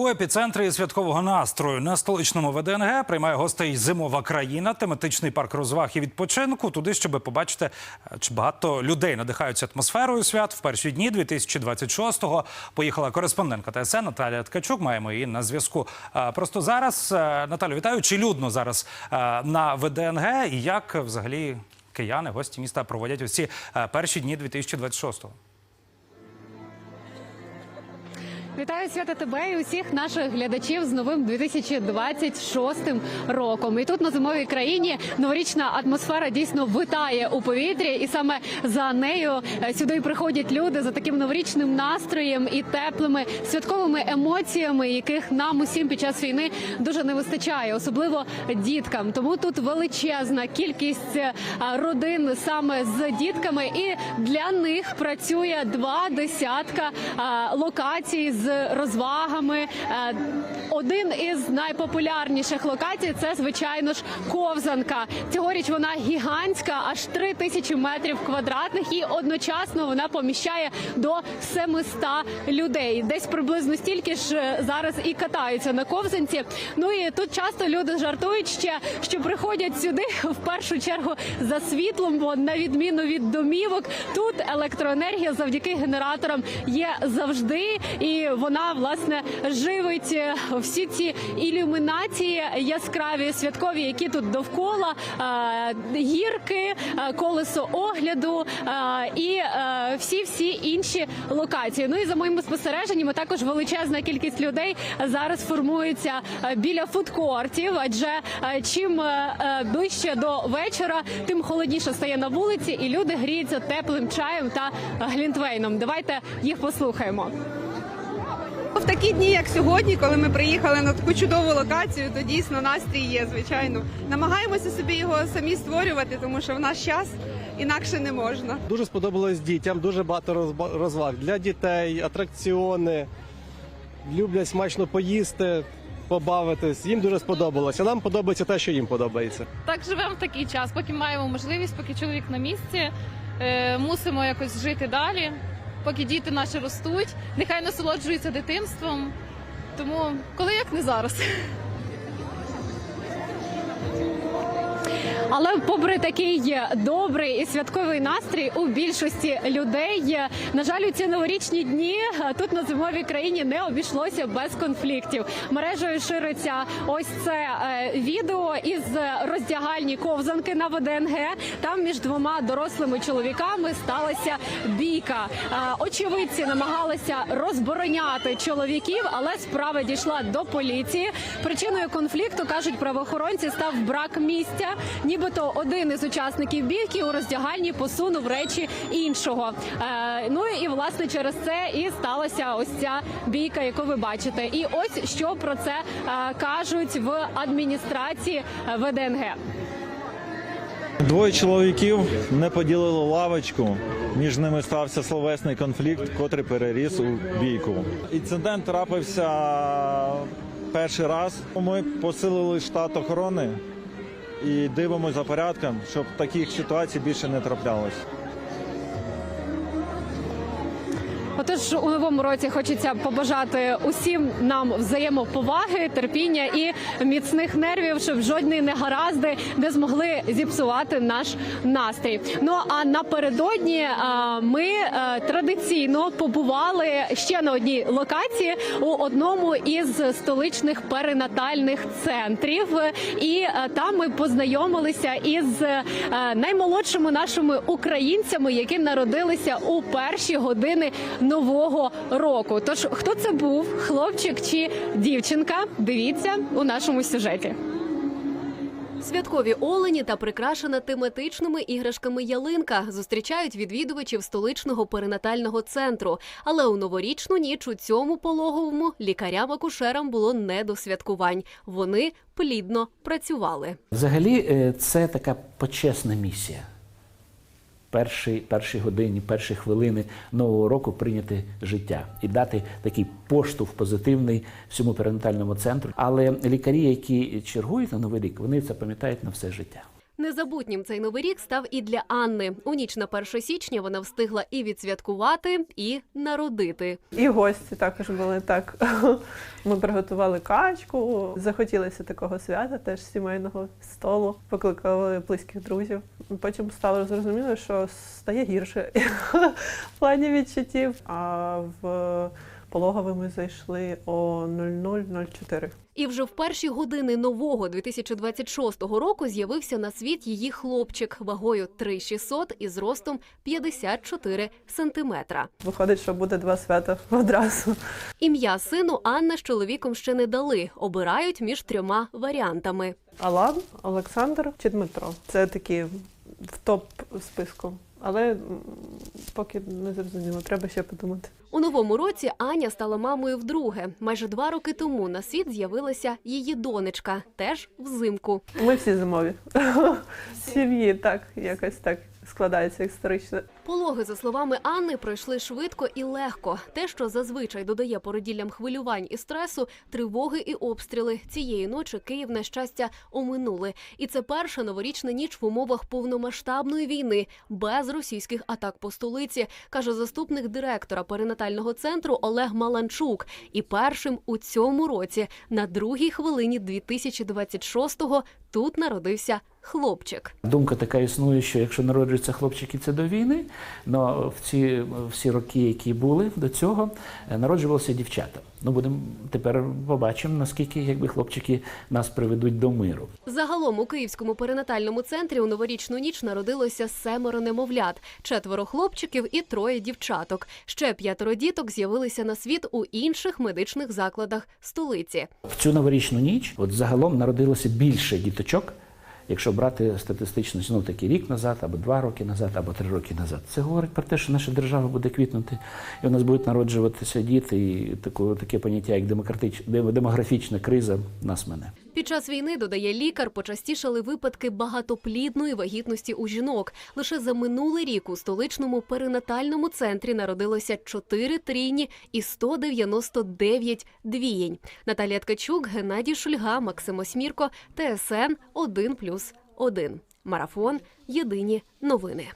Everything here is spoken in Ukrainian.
У епіцентрі святкового настрою на столичному ВДНГ приймає гостей зимова країна, тематичний парк розваг і відпочинку. Туди, щоб побачити, е, чи багато людей надихаються атмосферою свят. В перші дні 2026-го поїхала кореспондентка ТСН Наталія Ткачук. Маємо її на зв'язку. Е, Просто зараз Е, Наталю, вітаю. Чи людно зараз на ВДНГ? І як взагалі кияни, гості міста проводять е, перші дні 2026-го? Вітаю свята тебе і усіх наших глядачів з новим 2026 роком. І тут на зимовій країні новорічна атмосфера дійсно витає у повітрі, і саме за нею е, сюди приходять люди за таким новорічним настроєм і теплими святковими емоціями, яких нам усім під час війни дуже не вистачає, особливо діткам. Тому тут величезна кількість е, родин саме з дітками, і для них працює два десятка е, локацій з розвагами. Один із найпопулярніших локацій це звичайно ж ковзанка. Цьогоріч вона гігантська, аж 3 тисячі метрів квадратних, і одночасно вона поміщає до 700 людей. Десь приблизно стільки ж е, зараз і катаються на ковзанці. Ну і тут часто люди жартують ще, що приходять сюди в першу чергу за світлом, бо на відміну від домівок, тут електроенергія завдяки генераторам є завжди, і вона власне живить е, всі ці ілюмінації яскраві святкові, які тут довкола е, гірки, е, колесо огляду е, і всі всі інші локації. Ну і за моїми спостереженнями, також величезна кількість людей зараз формується біля фудкортів, адже чим ближче до вечора, тим холодніше стає на вулиці, і люди гріються теплим чаєм та глінтвейном. Давайте їх послухаємо. В такі дні, як сьогодні, коли ми приїхали на таку чудову локацію, то дійсно настрій є, звичайно. Намагаємося собі його самі створювати, тому що в наш час інакше не можна. Дуже сподобалось дітям, дуже багато розваг для дітей, атракціони. Люблять смачно поїсти, побавитись. Їм дуже сподобалося. Нам подобається те, що їм подобається. Так живемо в такий час, поки маємо можливість, поки чоловік на місці, е, мусимо якось жити далі, поки діти наші ростуть, нехай насолоджуються дитинством. Тому коли як не зараз. Але попри такий добрий і святковий настрій у більшості людей, на жаль, у ці новорічні дні тут на зимовій країні не обійшлося без конфліктів. Мережею шириться ось це е, відео із роздягальні ковзанки на ВДНГ. Там між двома дорослими чоловіками сталася бійка. Е, Очевидці намагалися розбороняти чоловіків, але справа дійшла до поліції. Причиною конфлікту кажуть правоохоронці став брак місця. Нібито один із учасників бійки у роздягальні посунув речі іншого. Е, ну і власне через це і сталася ось ця бійка, яку ви бачите. І ось що про це е, кажуть в адміністрації ВДНГ. Двоє чоловіків не поділили лавочку. Між ними стався словесний конфлікт, котрий переріс у бійку. Інцидент трапився перший раз. Ми посилили штат охорони і дивимося за порядком, щоб таких ситуацій більше не траплялось. Отож, у новому році хочеться побажати усім нам взаємоповаги, терпіння і міцних нервів, щоб жодні негаразди не змогли зіпсувати наш настрій. Ну а напередодні ми е, традиційно побували ще на одній локації у одному із столичних перинатальних центрів, і е, там ми познайомилися із е, наймолодшими нашими українцями, які народилися у перші години нового року. Тож хто це був, хлопчик чи дівчинка? Дивіться у нашому сюжеті. Святкові олені та прикрашена тематичними іграшками ялинка зустрічають відвідувачів столичного перинатального центру. Але у новорічну ніч у цьому пологовому лікарям-акушерам було не до святкувань. Вони плідно працювали. Взагалі, е, це така почесна місія. Перші, перші години, перші хвилини нового року прийняти життя і дати такий поштовх позитивний всьому перинатальному центру. Але лікарі, які чергують на новий рік, вони це пам'ятають на все життя. Незабутнім цей новий рік став і для Анни. У ніч на 1 січня вона встигла і відсвяткувати, і народити. І гості також були так. Ми приготували качку, захотілося такого свята, теж сімейного столу, покликали близьких друзів. Потім стало зрозуміло, що стає гірше в плані відчуттів. А в пологовий ми зайшли о 00.04. І вже в перші години нового 2026 року з'явився на світ її хлопчик вагою 3600 і зростом 54 сантиметра. Виходить, що буде два свята одразу. Ім'я сину Анна з чоловіком ще не дали. Обирають між трьома варіантами. Алан, Олександр чи Дмитро. Це такі в топ списку. Але поки не зрозуміло, треба ще подумати. У новому році Аня стала мамою вдруге. Майже два роки тому на світ з'явилася її донечка, теж взимку. Ми всі зимові. Сім'ї так, якось так складається історично. Пологи, за словами Анни, пройшли швидко і легко. Те, що зазвичай додає породіллям хвилювань і стресу, тривоги і обстріли. Цієї ночі Київ, на щастя, оминули. І це перша новорічна ніч в умовах повномасштабної війни без російських атак по столиці, каже заступник директора перинатального центру Олег Маланчук. І першим у цьому році, на другій хвилині 2026-го, тут народився хлопчик. Думка така існує, що якщо народжуються хлопчики, це до війни. але в ці всі роки, які були до цього, е, народжувалися дівчата. Ну будемо тепер побачимо, наскільки якби хлопчики нас приведуть до миру. Загалом у Київському перинатальному центрі у новорічну ніч народилося семеро немовлят, четверо хлопчиків і троє дівчаток. Ще п'ятеро діток з'явилися на світ у інших медичних закладах столиці. В цю новорічну ніч от загалом народилося більше діточок, якщо брати статистично знов таки рік назад, або два роки назад, або три роки назад. Це говорить про те, що наша держава буде квітнути, і у нас будуть народжуватися діти, і таке, таке поняття, як демографічна криза нас мене. Під час війни, додає лікар, почастішали випадки багатоплідної вагітності у жінок. Лише за минулий рік у столичному перинатальному центрі народилося 4 трійні і 199 двієнь. Наталія Ткачук, Геннадій Шульга, Максим Осмірко, ТСН 1+,1. Марафон. Єдині новини.